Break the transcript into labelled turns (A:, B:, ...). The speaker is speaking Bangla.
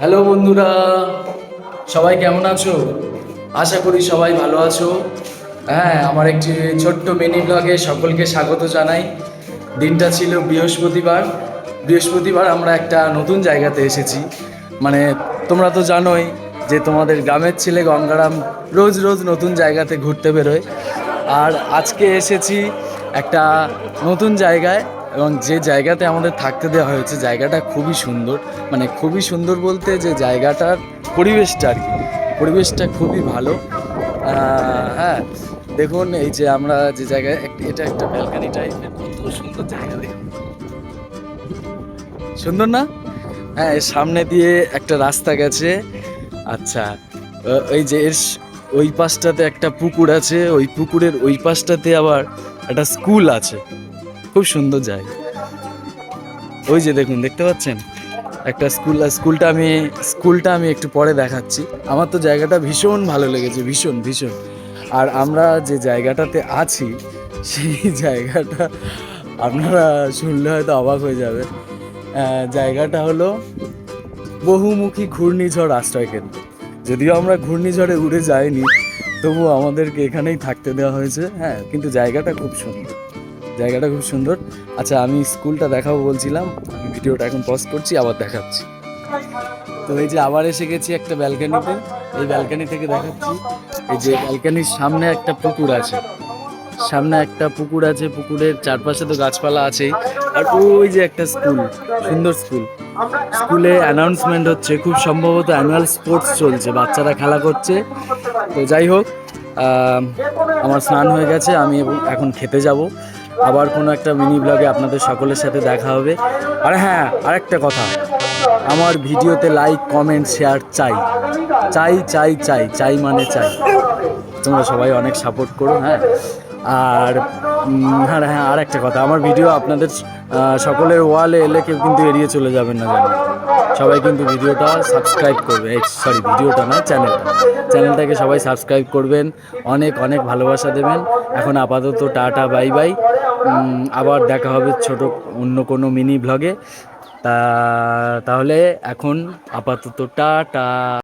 A: হ্যালো বন্ধুরা, সবাই কেমন আছো? আশা করি সবাই ভালো আছো। হ্যাঁ আমার একটি ছোট্ট মিনি ব্লগে সকলকে স্বাগত জানাই। দিনটা ছিল বৃহস্পতিবার। বৃহস্পতিবার আমরা একটা নতুন জায়গাতে এসেছি। মানে তোমরা তো জানোই যে তোমাদের গ্রামের ছেলে গঙ্গারাম রোজ রোজ নতুন জায়গাতে ঘুরতে বেরোয়। আর আজকে এসেছি একটা নতুন জায়গায়। এবং যে জায়গাতে আমাদের থাকতে দেওয়া হয়েছে, জায়গাটা খুবই সুন্দর। মানে খুবই সুন্দর বলতে যে জায়গাটার পরিবেশটা আর কি। পরিবেশটা খুবই ভালো। হ্যাঁ দেখুন এই যে আমরা যে জায়গায় এটা একটা ব্যালকানি টাইপের কত সুন্দর জায়গা দেখুন। সুন্দর না? হ্যাঁ এর সামনে দিয়ে একটা রাস্তা গেছে। আচ্ছা ওই যে এর ওই পাশটাতে একটা পুকুর আছে। ওই পুকুরের ওই পাশটাতে আবার একটা স্কুল আছে। খুব সুন্দর জায়গা। ওই যে দেখুন, দেখতে পাচ্ছেন? একটা স্কুল স্কুলটা আমি স্কুলটা আমি একটু পরে দেখাচ্ছি। আমার তো জায়গাটা ভীষণ ভালো লেগেছে, ভীষণ ভীষণ। আর আমরা যে জায়গাটাতে আছি, সেই জায়গাটা আপনারা শুনলে হয়তো অবাক হয়ে যাবে জায়গাটা হলো বহুমুখী ঘূর্ণিঝড় আশ্রয় কেন্দ্র। যদিও আমরা ঘূর্ণিঝড়ে উড়ে যাইনি তবু আমাদেরকে এখানেই থাকতে দেওয়া হয়েছে। হ্যাঁ কিন্তু জায়গাটা খুব সুন্দর। জায়গাটা খুব সুন্দর। আচ্ছা আমি স্কুলটা দেখাবো বলছিলাম। ভিডিওটা এখন পজ করছি আবার দেখাচ্ছি। তো এই যে আবার এসে গেছি একটা ব্যালকানিতে। এই ব্যালকানি থেকে দেখাচ্ছি। এই যে ব্যালকানির সামনে একটা পুকুর আছে। সামনে একটা পুকুর আছে। পুকুরের চারপাশে তো গাছপালা আছেই। আর ওই যে একটা স্কুল সুন্দর স্কুল। স্কুলে অ্যানাউন্সমেন্ট হচ্ছে খুব সম্ভবত অ্যানুয়াল স্পোর্টস চলছে বাচ্চারা খেলা করছে। তো যাই হোক আম, আমার স্নান হয়ে গেছে আমি এখন খেতে যাব। আবার কোনো একটা মিনি ব্লগে আপনাদের সকলের সাথে দেখা হবে। আর হ্যাঁ আরেকটা কথা। আমার ভিডিওতে লাইক কমেন্ট শেয়ার চাই। চাই চাই চাই। চাই মানে চাই। তোমরা সবাই অনেক সাপোর্ট করো হ্যাঁ? আর হ্যাঁ হ্যাঁ আর একটা কথা। আমার ভিডিও আপনাদের সকলের ওয়ালে এলে কেউ কিন্তু এড়িয়ে চলে যাবেন না জানি। সবাই কিন্তু ভিডিওটা সাবস্ক্রাইব করবে। সরি ভিডিওটা না চ্যানেলটা চ্যানেলটাকে সবাই সাবস্ক্রাইব করবেন। অনেক অনেক ভালোবাসা দেবেন। এখন আপাতত টাটা বাই বাই আবার দেখা হবে ছোট অন্য কোনো মিনি ব্লগে তা, তাহলে এখন আপাতত টাটা।